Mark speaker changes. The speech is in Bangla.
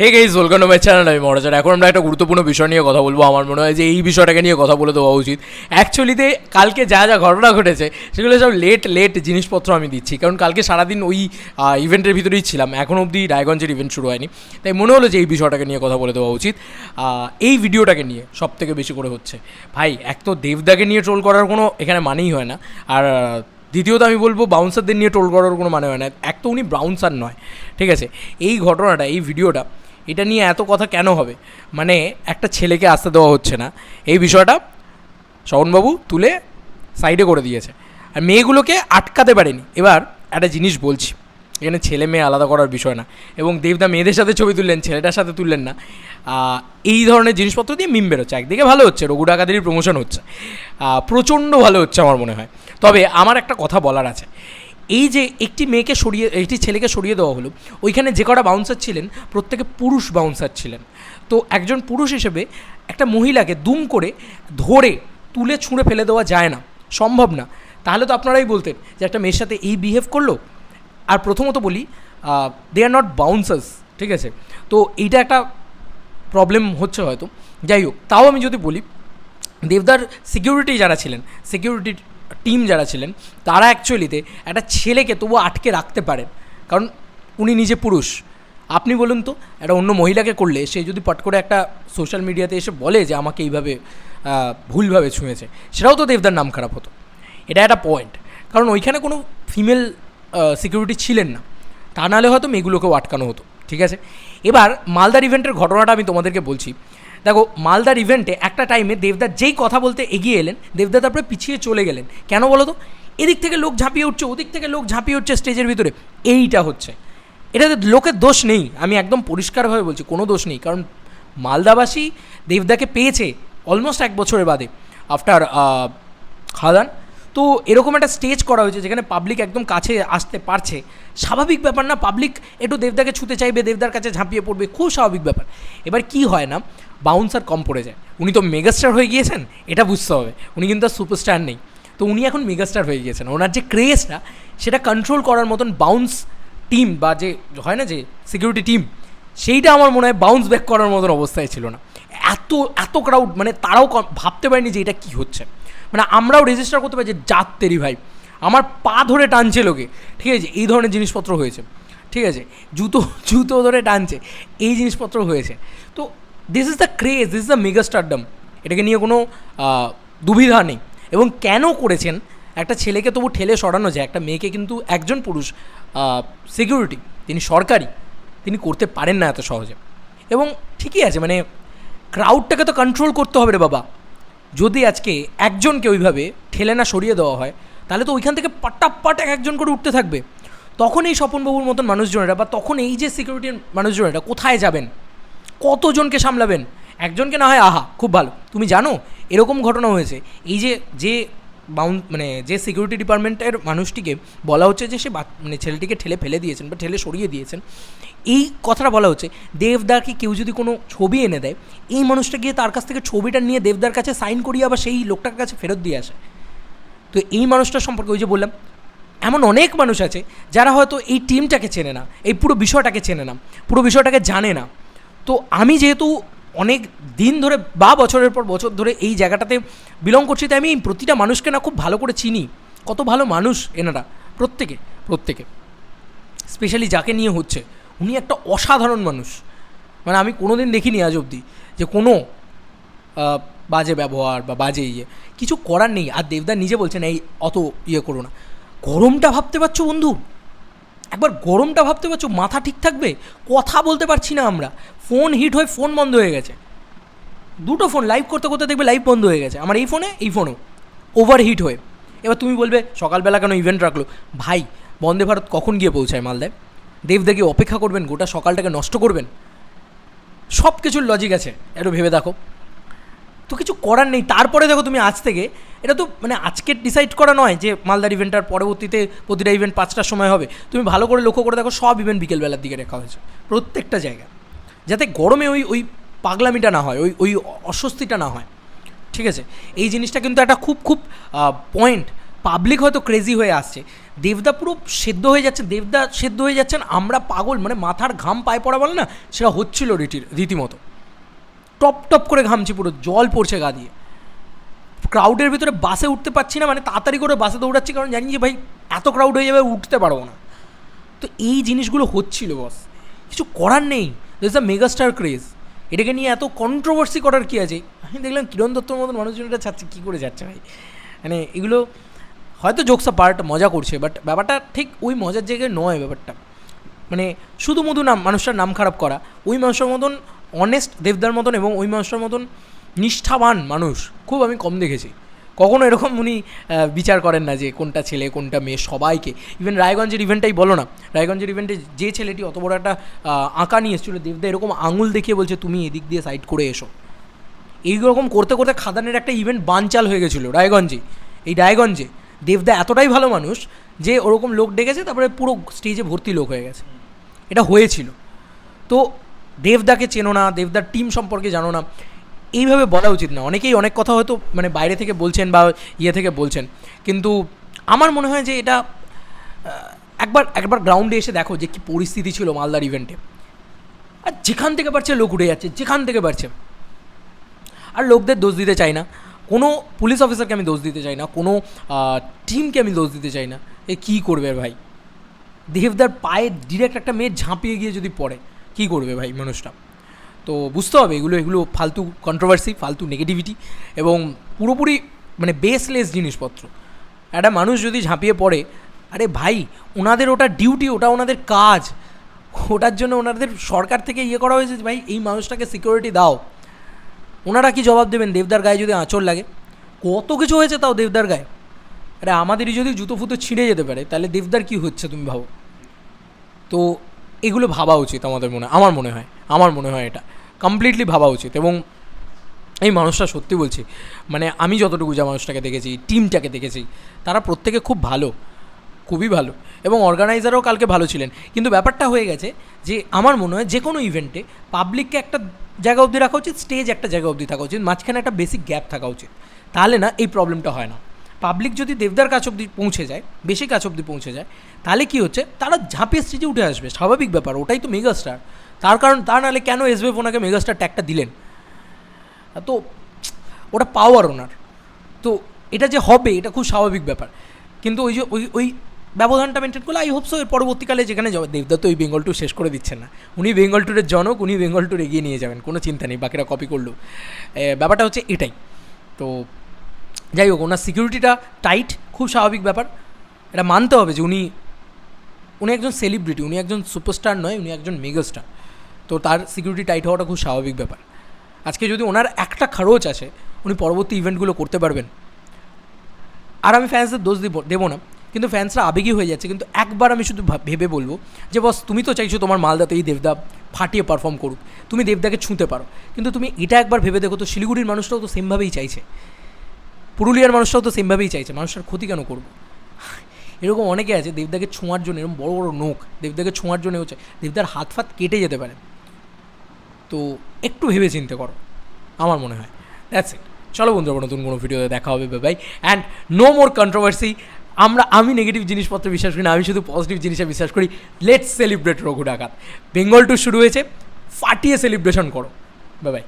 Speaker 1: Hey guys welcome to my channel আমি মহারাজার এখন আমরা একটা গুরুত্বপূর্ণ বিষয় নিয়ে কথা বলব। আমার মনে হয় যে এই বিষয়টাকে নিয়ে কথা বলে দেওয়া উচিত। অ্যাকচুয়ালিতে কালকে যা যা ঘটনা ঘটেছে, সেগুলো সব লেট লেট জিনিসপত্র আমি দিচ্ছি। কারণ কালকে সারাদিন ওই ইভেন্টের ভিতরেই ছিলাম। এখন অবধি রায়গঞ্জের ইভেন্ট শুরু হয়নি। তাই মনে হলো যে এই বিষয়টাকে নিয়ে কথা বলে দেওয়া উচিত। এই ভিডিওটাকে নিয়ে সব থেকে বেশি করে হচ্ছে। ভাই, এক তো দেবদাকে নিয়ে ট্রোল করার কোনো এখানে মানেই হয় না। আর, দ্বিতীয়ত আমি বলব বাউন্সারদের নিয়ে টোল করার কোনো মানে হয় না। এক তো উনি ব্রাউন্সার নয়। ঠিক আছে? এই ঘটনাটা, এই ভিডিওটা এটা নিয়ে এত কথা কেন হবে? মানে একটা ছেলেকে আসতে দেওয়া হচ্ছে না। এই বিষয়টা শবনবাবু তুলে সাইডে করে দিয়েছে। আর মেয়েগুলোকে আটকাতে পারেনি। এবার একটা জিনিস বলছি। এখানে ছেলে মেয়ে আলাদা করার বিষয় না। এবং দেবদা মেয়েদের সাথে ছবি তুললেন, ছেলেটার সাথে তুললেন না। এই ধরনের জিনিসপত্র দিয়ে মিম বেরোচ্ছে। একদিকে ভালো হচ্ছে, রঘু ডাকাতেরই প্রমোশন হচ্ছে। প্রচণ্ড ভালো হচ্ছে আমার মনে হয়। তবে আমার একটা কথা বলার আছে। এই যে একটি মেয়েকে সরিয়ে, একটি ছেলেকে সরিয়ে দেওয়া হলো, ওইখানে যে কটা বাউন্সার ছিলেন, প্রত্যেকে পুরুষ বাউন্সার ছিলেন। তো একজন পুরুষ হিসেবে একটা মহিলাকে দুম করে ধরে, তুলে ছুঁড়ে ফেলে দেওয়া যায় না, সম্ভব না। তাহলে তো আপনারাই বলতেন যে একটা মেয়ের সাথে এই বিহেভ করল। আর প্রথমত বলি দে আর নট বাউন্সার্স ঠিক আছে? তো এইটা একটা প্রবলেম হচ্ছে হয়তো। যাই হোক, তাও আমি যদি বলি, দেবদার সিকিউরিটি যারা ছিলেন সিকিউরিটি টিম যারা ছিলেন, তারা অ্যাকচুয়ালিতে একটা ছেলেকে তবু আটকে রাখতে পারেন। কারণ উনি নিজে পুরুষ। আপনি বলুন তো, একটা অন্য মহিলাকে করলে সে যদি পট করে একটা সোশ্যাল মিডিয়াতে এসে বলে যে আমাকে এইভাবে ভুলভাবে ছুঁয়েছে, সেটাও তো দেবদার নাম খারাপ হতো। এটা একটা পয়েন্ট কারণ ওইখানে কোনো ফিমেল সিকিউরিটি ছিলেন না। তা নাহলে হয়তো মেয়েগুলোকেও আটকানো হতো। ঠিক আছে? এবার মালদার ইভেন্টের ঘটনাটা আমি তোমাদেরকে বলছি। দেখো, মালদার ইভেন্টে একটা টাইমে দেবদার যেই কথা বলতে এগিয়ে এলেন, দেবদা তারপরে পিছিয়ে চলে গেলেন। কেন বলো তো? এদিক থেকে লোক ঝাঁপিয়ে উঠছে, ওদিক থেকে লোক ঝাঁপিয়ে উঠছে স্টেজের ভিতরে। এইটা হচ্ছে। এটাতে লোকের দোষ নেই, আমি একদম পরিষ্কারভাবে বলছি, কোনো দোষ নেই। কারণ মালদাবাসী দেবদাকে পেয়েছে অলমোস্ট এক বছরের বাদে আফটার খাদান। তো এরকম একটা স্টেজ করা হয়েছে যেখানে পাবলিক একদম কাছে আসতে পারছে। স্বাভাবিক ব্যাপার না পাবলিক একটু দেবদাকে ছুতে চাইবে, দেবদার কাছে ঝাঁপিয়ে পড়বে, খুব স্বাভাবিক ব্যাপার। এবার কি হয় না বাউন্সার কম পড়ে যায়। উনি তো মেগাস্টার হয়ে গিয়েছেন, এটা বুঝতে হবে। উনি কিন্তু আর সুপারস্টার নেই। তো উনি এখন মেগাস্টার হয়ে গিয়েছেন। ওনার যে ক্রেজটা সেটা কন্ট্রোল করার মতন বাউন্স টিম বা যে হয় না যে সিকিউরিটি টিম সেইটা আমার মনে হয় বাউন্স ব্যাক করার মতন অবস্থায় ছিল না। এত এত ক্রাউড মানে তারাও ভাবতে পারেনি যে এটা কী হচ্ছে। মানে আমরাও রেজিস্টার করতে পারি যে জাত তেরি ভাই। আমার পা ধরে টানছে লোকে। ঠিক আছে? এই ধরনের জিনিসপত্র হয়েছে। ঠিক আছে? জুতো জুতো ধরে টানছে। এই জিনিসপত্র হয়েছে। তো this is the craze this is the mega stardom এটাকে নিয়ে কোনো দুবিধা নেই। এবং কেন করেছেন? একটা ছেলেকে তবু ঠেলে সরানো যায়। একটা মেয়েকে কিন্তু একজন পুরুষ সিকিউরিটি তিনি সরকারি, তিনি করতে পারেন না এত সহজে। এবং ঠিকই আছে মানে ক্রাউডটাকে তো কন্ট্রোল করতে হবে রে বাবা। যদি আজকে একজনকে ওইভাবে ঠেলে না সরিয়ে দেওয়া হয়, তাহলে তো ওইখান থেকে পাটাপাট এক একজন করে উঠতে থাকবে। তখন এই স্বপনবাবুর মতন মানুষজনেরা বা তখন এই যে সিকিউরিটির মানুষজনেরা কোথায় যাবেন? কতজনকে সামলাবেন? একজনকে না হয়, আহা, খুব ভালো। তুমি জানো, এরকম ঘটনা হয়েছে। এই যে যে বাউন মানে যে সিকিউরিটি ডিপার্টমেন্টের মানুষটিকে বলা হচ্ছে যে সে মানে ছেলেটিকে ঠেলে ফেলে দিয়েছেন বা ঠেলে সরিয়ে দিয়েছেন, এই কথাটা বলা হচ্ছে দেবদাকে কেউ যদি কোনো ছবি এনে দেয়, এই মানুষটা গিয়ে তার কাছ থেকে ছবিটা নিয়ে দেবদার কাছে সাইন করিয়ে আবার সেই লোকটার কাছে ফেরত দিয়ে আসে। তো এই মানুষটার সম্পর্কে ওই যে বললাম, এমন অনেক মানুষ আছে যারা হয়তো এই টিমটাকে চেনে না, এই পুরো বিষয়টাকে চেনে না, পুরো বিষয়টাকে জানে না। তো আমি যেহেতু অনেক দিন ধরে বা বছরের পর বছর ধরে এই জায়গাটাতে বিলং করছি, তাই আমি প্রতিটা মানুষকে না খুব ভালো করে চিনি। কত ভালো মানুষ এনারা, প্রত্যেকে প্রত্যেকে। স্পেশালি যাকে নিয়ে হচ্ছে, উনি একটা অসাধারণ মানুষ। মানে আমি কোনো দিন দেখিনি আজ অবধি যে কোনো বাজে ব্যবহার বা বাজে ইয়ে কিছু করার নেই। আর দেবদা নিজে বলছেন, এই অত ইয়ে করো না। গরমটা ভাবতে পারছ বন্ধু? একবার গরমটা ভাবতে পারছ, মাথা ঠিক থাকবে? কথা বলতে পারছি না আমরা। ফোন হিট হয়ে ফোন বন্ধ হয়ে গেছে। দুটো ফোন লাইভ করতে করতে দেখবে লাইভ বন্ধ হয়ে গেছে। আমার এই ফোনে, এই ফোনও। ওভার হিট হয়ে। এবার তুমি বলবে, সকালবেলা কেন ইভেন্ট রাখল? ভাই, বন্দে ভারত কখন গিয়ে পৌঁছায় মালদায়? দেবদাকে অপেক্ষা করবেন, গোটা সকালটাকে নষ্ট করবেন? সব কিছুর লজিক আছে। একটু ভেবে দেখো। তো কিছু করার নেই। তারপরে দেখো তুমি আজ থেকে, এটা তো মানে আজকে ডিসাইড করা নয় যে মালদার ইভেন্টটার পরবর্তীতে প্রতিটা ইভেন্ট পাঁচটার সময় হবে। তুমি ভালো করে লক্ষ্য করে দেখো, সব ইভেন্ট বিকেলবেলার দিকে রাখা হয়েছে, প্রত্যেকটা জায়গা যাতে গরমে ওই ওই পাগলামিটা না হয়, ওই ওই অস্বস্তিটা না হয়। ঠিক আছে? এই জিনিসটা কিন্তু একটা খুব খুব পয়েন্ট পাবলিক হয়তো ক্রেজি হয়ে আসছে। দেবদা পুরো সেদ্ধ হয়ে যাচ্ছে, দেবদা সেদ্ধ হয়ে যাচ্ছেন, আমরা পাগল মানে মাথার ঘাম পায়ে পড়া বলে না, সেটা হচ্ছিল রীতির, রীতিমতো। টপ টপ করে ঘামছি পুরো, জল পড়ছে গা দিয়ে। ক্রাউডের ভিতরে বাসে উঠতে পারছি না মানে তাড়াতাড়ি করে বাসে দৌড়াচ্ছি, কারণ জানি যে ভাই এত ক্রাউড হয়ে যাবে, উঠতে পারব না। তো এই জিনিসগুলো হচ্ছিল বস কিছু করার নেই। দিস আ মেগাস্টার ক্রেজ এটাকে নিয়ে এত কন্ট্রোভার্সি করার কী আছে? আমি দেখলাম কিরণ দত্তর মতন মানুষজন এটা ছাড়ছে, কী করে যাচ্ছে ভাই? মানে এগুলো, হয়তো জোকসা পার্ট মজা করছে বাট ব্যাপারটা ঠিক ওই মজার জায়গায় নয় ব্যাপারটা। মানে শুধু মধু নাম, মানুষটার নাম খারাপ করা, ওই মানুষের মতন অনেস্ট দেবদার মতন এবং ওই মানুষটার মতন নিষ্ঠাবান মানুষ, খুব আমি কম দেখেছি। কখনো এরকম উনি বিচার করেন না যে কোনটা ছেলে, কোনটা মেয়ে, সবাইকে। ইভেন রায়গঞ্জের ইভেন্টটাই বলো না, রায়গঞ্জের ইভেন্টে যে ছেলেটি অত বড় একটা আঁকা নিয়ে এসেছিল, দেবদা এরকম আঙুল দেখিয়ে বলছে, তুমি এদিক দিয়ে সাইড করে এসো। এইরকম করতে করতে খাদানের একটা ইভেন্ট বানচাল হয়ে গেছিল রায়গঞ্জে। এই রায়গঞ্জে দেবদা এতটাই ভালো মানুষ যে ওরকম লোক ডেকেছে, তারপরে পুরো স্টেজে ভর্তি লোক হয়ে গেছে। এটা হয়েছিল। তো দেবদাকে চেনো না, দেবদার টিম সম্পর্কে জানো না, এইভাবে বলা উচিত না। অনেকেই অনেক কথা হয়তো মানে বাইরে থেকে বলছেন বা ইয়ে থেকে বলছেন। কিন্তু আমার মনে হয় যে এটা একবার একবার গ্রাউন্ডে এসে দেখো যে কী পরিস্থিতি ছিল মালদার ইভেন্টে আর যেখান থেকে পারছে লোক উঠে যাচ্ছে, যেখান থেকে পারছে। আর লোকদের দোষ দিতে চাই না। কোনো পুলিশ অফিসারকে আমি দোষ দিতে চাই না, কোনো টিমকে আমি দোষ দিতে চাই না। এ কী করবে ভাই? দেবদার পায়ে ডিরেক্ট একটা মেয়ে ঝাঁপিয়ে গিয়ে যদি পড়ে কী করবে ভাই মানুষটা? তো বুঝতে হবে এগুলো এগুলো ফালতু কন্ট্রোভার্সি ফালতু নেগেটিভিটি এবং পুরোপুরি মানে বেসলেস জিনিসপত্র। একটা মানুষ যদি ঝাঁপিয়ে পড়ে, আরে ভাই, ওনাদের ওটা ডিউটি ওটা ওনাদের কাজ। ওটার জন্য ওনাদের সরকার থেকে ইয়ে করা হয়েছে ভাই, এই মানুষটাকে সিকিউরিটি দাও। ওনারা কি জবাব দেবেন? দেবদার গায়ে যদি আঁচড় লাগে। কত কিছু হয়েছে তাও দেবদার গায়ে। আরে আমাদেরই যদি জুতো ফুতো ছিঁড়ে যেতে পারে, তাহলে দেবদার কি হচ্ছে তুমি ভাবো? তো এগুলো ভাবা উচিত আমাদের মনে, আমার মনে হয়, আমার মনে হয় এটা। কমপ্লিটলি ভাবা উচিত এবং এই মানুষটা সত্যি বলছি মানে আমি যতটুকু যা মানুষটাকে দেখেছি টিমটাকে দেখেছি, তারা প্রত্যেকে খুব ভালো, খুবই ভালো এবং অর্গানাইজারও কালকে ভালো ছিলেন। কিন্তু ব্যাপারটা হয়ে গেছে যে আমার মনে হয় যে কোনো ইভেন্টে পাবলিককে একটা জায়গা অবধি রাখা উচিত স্টেজ একটা জায়গা অবধি থাকা উচিত, মাঝখানে একটা বেসিক গ্যাপ থাকা উচিত। তাহলে না, এই প্রবলেমটা হয় না। পাবলিক যদি দেবদার কাছ অবধি পৌঁছে যায়, বেশি কাছ অবধি পৌঁছে যায়, তাহলে কি হচ্ছে? তারা ঝাঁপিয়ে স্টেজে উঠে আসবে, স্বাভাবিক ব্যাপার, ওটাই তো মেগাস্টার তার কারণ, তা নাহলে কেন এসবে ওনাকে মেগাস্টার ট্যাগটা দিলেন? তো, ওটা পাওয়ার ওনার। তো, এটা যে হবে, এটা খুব স্বাভাবিক ব্যাপার। কিন্তু ওই যে, ওই ওই ব্যবধানটা মেনটেন করলে আই হোপ সো এর পরবর্তীকালে যেখানে যাবে, দেবদা তো ওই বেঙ্গল ট্যুর শেষ করে দিচ্ছেন না। উনি বেঙ্গল ট্যুরের জনক, উনি বেঙ্গল ট্যুর এগিয়ে নিয়ে যাবেন, কোনো চিন্তা নেই, বাকিরা কপি করল। ব্যাপারটা হচ্ছে এটাই। তো যাই হোক, ওনার সিকিউরিটিটা টাইট খুব স্বাভাবিক ব্যাপার। এটা মানতে হবে যে উনি উনি একজন সেলিব্রিটি উনি একজন সুপারস্টার নয়, উনি একজন মেগাস্টার তো তার সিকিউরিটি টাইট হওয়াটা খুব স্বাভাবিক ব্যাপার। আজকে যদি ওনার একটা খরচ আছে, উনি পরবর্তী ইভেন্টগুলো করতে পারবেন। আর আমি ফ্যান্সদের দোষ দিব, দেবো না, কিন্তু ফ্যান্সরা আবেগী হয়ে যাচ্ছে। কিন্তু একবার আমি শুধু ভেবে বলব যে, বস, তুমি তো চাইছো তোমার মালদাতে এই দেবদা ফাটিয়ে পারফর্ম করুক। তুমি দেবদাকে ছুঁতে পারো। কিন্তু তুমি এটা একবার ভেবে দেখো তো, শিলিগুড়ির মানুষটাও তো সেমভাবেই চাইছে। পুরুলিয়ার মানুষটাও তো সেমভাবেই চাইছে মানুষটার ক্ষতি কেন করব? এরকম অনেকে আছে, দেবদাকে ছোঁয়ার জন্য, এরকম বড় বড় নোখ, দেবদাকে ছোঁয়ার জন্য হচ্ছে, দেবদার হাত ফাত কেটে যেতে পারে। তো একটু ভেবে চিন্তে করো, আমার মনে হয়। দ্যাটস ইট চলো বন্ধুরা নতুন কোনো ভিডিওতে দেখা হবে bye and no more controversy আমরা, আমি নেগেটিভ জিনিসপত্র বিশ্বাস করি না, আমি শুধু পজিটিভ জিনিসে বিশ্বাস করি। লেটস সেলিব্রেট রঘু ডাকাত। বেঙ্গল টু শুরু হয়েছে, ফাটিয়ে সেলিব্রেশন করো। বাই